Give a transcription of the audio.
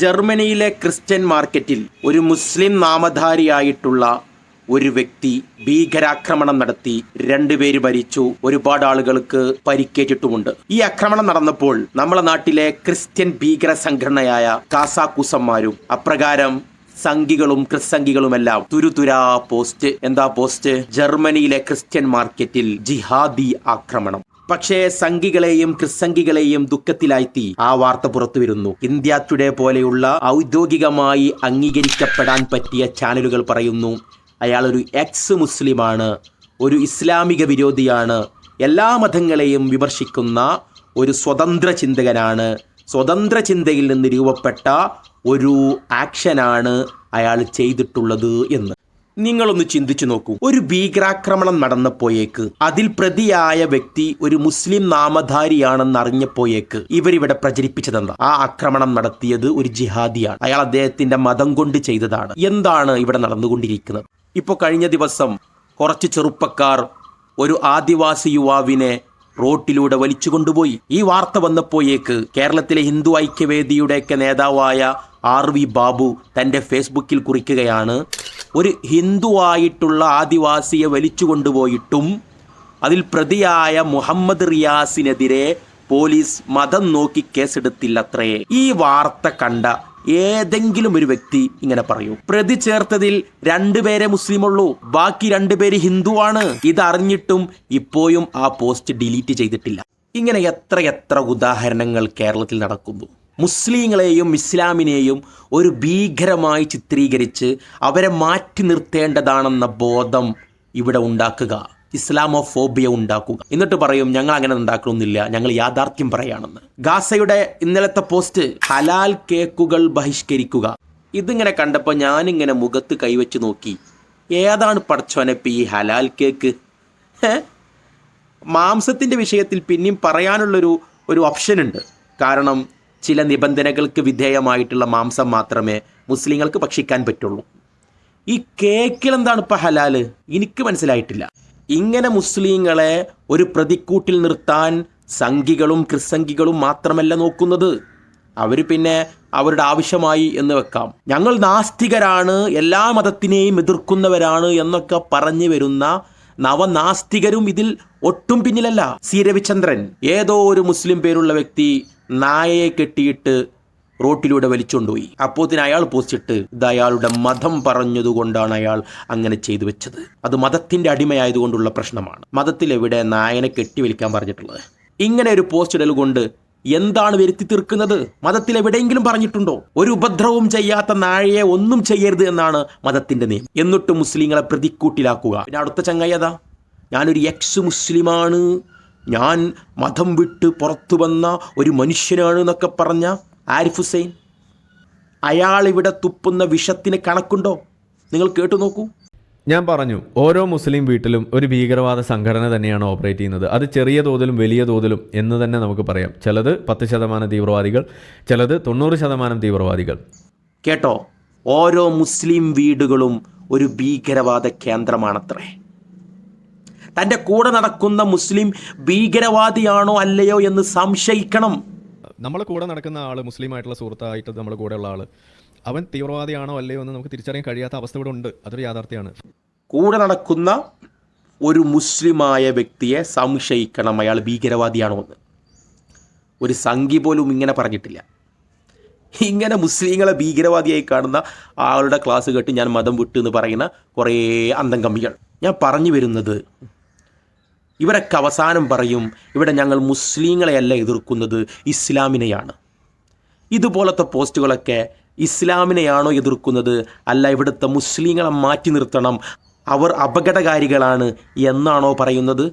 ജർമ്മനിയിലെ ക്രിസ്ത്യൻ മാർക്കറ്റിൽ ഒരു മുസ്ലിം നാമധാരിയായിട്ടുള്ള ഒരു വ്യക്തി ഭീകരാക്രമണം നടത്തി രണ്ടുപേര് മരിച്ചു. ഒരുപാട് ആളുകൾക്ക് പരിക്കേറ്റിട്ടുമുണ്ട്. ഈ ആക്രമണം നടന്നപ്പോൾ നമ്മളെ നാട്ടിലെ ക്രിസ്ത്യൻ ഭീകര സംഘടനയായ കാസാക്കൂസന്മാരും അപ്രകാരം സംഘികളും ക്രിസ്സംഘികളുമെല്ലാം തുരുതുരാ പോസ്റ്റ്. എന്താ പോസ്റ്റ്? ജർമ്മനിയിലെ ക്രിസ്ത്യൻ മാർക്കറ്റിൽ ജിഹാദി ആക്രമണം. പക്ഷേ സംഘികളെയും ക്രിസ്സംഘികളെയും ദുഃഖത്തിലാഴ്ത്തി ആ വാർത്ത പുറത്തു വരുന്നു ഇന്ത്യ ടുഡേ പോലെയുള്ള ഔദ്യോഗികമായി അംഗീകരിക്കപ്പെടാൻ പറ്റിയ ചാനലുകൾ പറയുന്നു അയാൾ ഒരു എക്സ് മുസ്ലിമാണ് ഒരു ഇസ്ലാമിക വിരോധിയാണ് എല്ലാ മതങ്ങളെയും വിമർശിക്കുന്ന ഒരു സ്വതന്ത്ര ചിന്തകനാണ് സ്വതന്ത്ര ചിന്തയിൽ നിന്ന് രൂപപ്പെട്ട ഒരു ആക്ഷനാണ് അയാൾ ചെയ്തിട്ടുള്ളത് എന്ന്. നിങ്ങളൊന്ന് ചിന്തിച്ചു നോക്കൂ. ഒരു ഭീകരാക്രമണം നടന്നപ്പോയേക്ക് അതിൽ പ്രതിയായ വ്യക്തി ഒരു മുസ്ലിം നാമധാരിയാണെന്ന് അറിഞ്ഞപ്പോയേക്ക് ഇവരിവിടെ പ്രചരിപ്പിച്ചതെന്താ? ആ ആക്രമണം നടത്തിയത് ഒരു ജിഹാദിയാണ്. അയാൾ അദ്ദേഹത്തിന്റെ മതം കൊണ്ട് ചെയ്തതാണ്. എന്താണ് ഇവിടെ നടന്നുകൊണ്ടിരിക്കുന്നത്? ഇപ്പോൾ കഴിഞ്ഞ ദിവസം കുറച്ച് ചെറുപ്പക്കാർ ഒരു ആദിവാസി യുവാവിനെ റോട്ടിലൂടെ വലിച്ചു കൊണ്ടുപോയി ഈ വാർത്ത വന്നപ്പോയേക്ക് കേരളത്തിലെ ഹിന്ദു ഐക്യവേദിയുടെയൊക്കെ നേതാവായ ആർ വി ബാബു തന്റെ ഫേസ്ബുക്കിൽ കുറിക്കുകയാണ്. ഒരു ഹിന്ദുവായിട്ടുള്ള ആദിവാസിയെ വലിച്ചു കൊണ്ടുപോയിട്ടും അതിൽ പ്രതിയായ മുഹമ്മദ് റിയാസിനെതിരെ പോലീസ് മതം നോക്കി കേസെടുത്തില്ലത്രേ. ഈ വാർത്ത കണ്ട ഏതെങ്കിലും ഒരു വ്യക്തി ഇങ്ങനെ പറയൂ. പ്രതി ചേർത്തതിൽ രണ്ടുപേരെ മുസ്ലിമുള്ളൂ ബാക്കി രണ്ടുപേര് ഹിന്ദുവാണ്. ഇതറിഞ്ഞിട്ടും ഇപ്പോഴും ആ പോസ്റ്റ് ഡിലീറ്റ് ചെയ്തിട്ടില്ല. ഇങ്ങനെ എത്ര എത്ര ഉദാഹരണങ്ങൾ കേരളത്തിൽ നടക്കുന്നു. മുസ്ലിങ്ങളെയും ഇസ്ലാമിനെയും ഒരു ഭീകരമായി ചിത്രീകരിച്ച് അവരെ മാറ്റി നിർത്തേണ്ടതാണെന്ന ബോധം ഇവിടെ ഉണ്ടാക്കുക. ഇസ്ലാമോ ഫോബിയ ഉണ്ടാക്കുക. എന്നിട്ട് പറയും ഞങ്ങൾ അങ്ങനെ ഉണ്ടാക്കണമെന്നില്ല. ഞങ്ങൾ യാഥാർത്ഥ്യം പറയാണെന്ന്. ഗാസയുടെ ഇന്നലത്തെ പോസ്റ്റ് ഹലാൽ കേക്കുകൾ ബഹിഷ്കരിക്കുക. ഇതിങ്ങനെ കണ്ടപ്പോൾ ഞാനിങ്ങനെ മുഖത്ത് കൈവച്ച് നോക്കി. ഏതാണ് പടച്ചോനപ്പ് ഈ ഹലാൽ കേക്ക്? മാംസത്തിന്റെ വിഷയത്തിൽ പിന്നെയും പറയാനുള്ളൊരു ഒരു ഓപ്ഷൻ ഉണ്ട്. കാരണം ചില നിബന്ധനകൾക്ക് വിധേയമായിട്ടുള്ള മാംസം മാത്രമേ മുസ്ലിങ്ങൾക്ക് ഭക്ഷിക്കാൻ പറ്റുള്ളൂ. ഈ കേക്കിൽ എന്താണ് ഇപ്പം ഹലാൽ എനിക്ക് മനസ്സിലായിട്ടില്ല. ഇങ്ങനെ മുസ്ലിങ്ങളെ ഒരു പ്രതിക്കൂട്ടിൽ നിർത്താൻ സംഘികളും ക്രിസംഘികളും മാത്രമല്ല നോക്കുന്നത്. അവർ പിന്നെ അവരുടെ ആവശ്യമായി എന്ന് വെക്കാം. ഞങ്ങൾ നാസ്തികരാണ് എല്ലാ മതത്തിനെയും എതിർക്കുന്നവരാണ് എന്നൊക്കെ പറഞ്ഞു വരുന്ന നവനാസ്തികരും ഇതിൽ ഒട്ടും പിന്നിലല്ല. സി രവിചന്ദ്രൻ ഏതോ ഒരു മുസ്ലിം പേരുള്ള വ്യക്തി നായയെ കെട്ടിയിട്ട് റോട്ടിലൂടെ വലിച്ചുകൊണ്ടുപോയി അപ്പോത്തിന് അയാൾ പോസ്റ്റിട്ട് ഇത് അയാളുടെ മതം പറഞ്ഞതുകൊണ്ടാണ് അയാൾ അങ്ങനെ ചെയ്തു വെച്ചത്. അത് മതത്തിന്റെ അടിമയായതുകൊണ്ടുള്ള പ്രശ്നമാണ്. മതത്തിൽ എവിടെ നായനെ കെട്ടി വലിക്കാൻ പറഞ്ഞിട്ടുള്ളത്? ഇങ്ങനെ ഒരു പോസ്റ്റ് ഇടൽ കൊണ്ട് എന്താണ് വരുത്തി തീർക്കുന്നത്? മതത്തിൽ എവിടെയെങ്കിലും പറഞ്ഞിട്ടുണ്ടോ? ഒരു ഉപദ്രവവും ചെയ്യാത്ത നായയെ ഒന്നും ചെയ്യരുത് എന്നാണ് മതത്തിന്റെ നിയമം. എന്നിട്ട് മുസ്ലിങ്ങളെ പ്രതിക്കൂട്ടിലാക്കുക. പിന്നെ അടുത്ത ചങ്ങയ്യതാ ഞാനൊരു എക്സ് മുസ്ലിമാണ് ഞാൻ മതം വിട്ട് പുറത്തു വന്ന ഒരു മനുഷ്യനാണ് എന്നൊക്കെ പറഞ്ഞ ആരിഫ് ഹുസൈൻ? അയാൾ ഇവിടെ തുപ്പുന്ന വിഷത്തിന് കണക്കുണ്ടോ? നിങ്ങൾ കേട്ടു നോക്കൂ. ഞാൻ പറഞ്ഞു ഓരോ മുസ്ലിം വീട്ടിലും ഒരു ഭീകരവാദ സംഘടന തന്നെയാണ് ഓപ്പറേറ്റ് ചെയ്യുന്നത്. അത് ചെറിയ തോതിലും വലിയ തോതിലും എന്ന് തന്നെ നമുക്ക് പറയാം. ചിലത് പത്ത് ശതമാനം തീവ്രവാദികൾ ചിലത് തൊണ്ണൂറ് ശതമാനം തീവ്രവാദികൾ. കേട്ടോ? ഓരോ മുസ്ലിം വീടുകളും ഒരു ഭീകരവാദ കേന്ദ്രമാണത്രേ. തന്റെ കൂടെ നടക്കുന്ന മുസ്ലിം ഭീകരവാദിയാണോ അല്ലയോ എന്ന് സംശയിക്കണം. നമ്മളെ കൂടെ നടക്കുന്ന ആൾ മുസ്ലിം ആയിട്ടുള്ള സുഹൃത്തായിട്ട് നമ്മുടെ കൂടെയുള്ള ആൾ അവൻ തീവ്രവാദിയാണോ അല്ലയോ എന്ന് നമുക്ക് തിരിച്ചറിയാൻ കഴിയാത്ത അവസ്ഥ ഇവിടെ ഉണ്ട്. അതൊരു യാഥാർത്ഥ്യമാണ്. കൂടെ നടക്കുന്ന ഒരു മുസ്ലിമായ വ്യക്തിയെ സംശയിക്കണം അയാൾ ഭീകരവാദിയാണോ എന്ന്. ഒരു സംഖ്യ പോലും ഇങ്ങനെ പറഞ്ഞിട്ടില്ല. ഇങ്ങനെ മുസ്ലിങ്ങളെ ഭീകരവാദിയായി കാണുന്ന ആളുടെ ക്ലാസ് കേട്ട് ഞാൻ മതം വിട്ടു എന്ന് പറയുന്ന കുറേ അന്തം കമ്മികൾ ഞാൻ പറഞ്ഞു വരുന്നത് ഇവരൊക്കെ അവസാനം പറയും ഇവിടെ ഞങ്ങൾ മുസ്ലിങ്ങളെയല്ല എതിർക്കുന്നത് ഇസ്ലാമിനെയാണ്. ഇതുപോലത്തെ പോസ്റ്റുകളൊക്കെ ഇസ്ലാമിനെയാണോ എതിർക്കുന്നത്? അല്ല ഇവിടുത്തെ മുസ്ലിങ്ങളെ മാറ്റി നിർത്തണം. അവർ അപകടകാരികളാണ് എന്നാണോ പറയുന്നത്?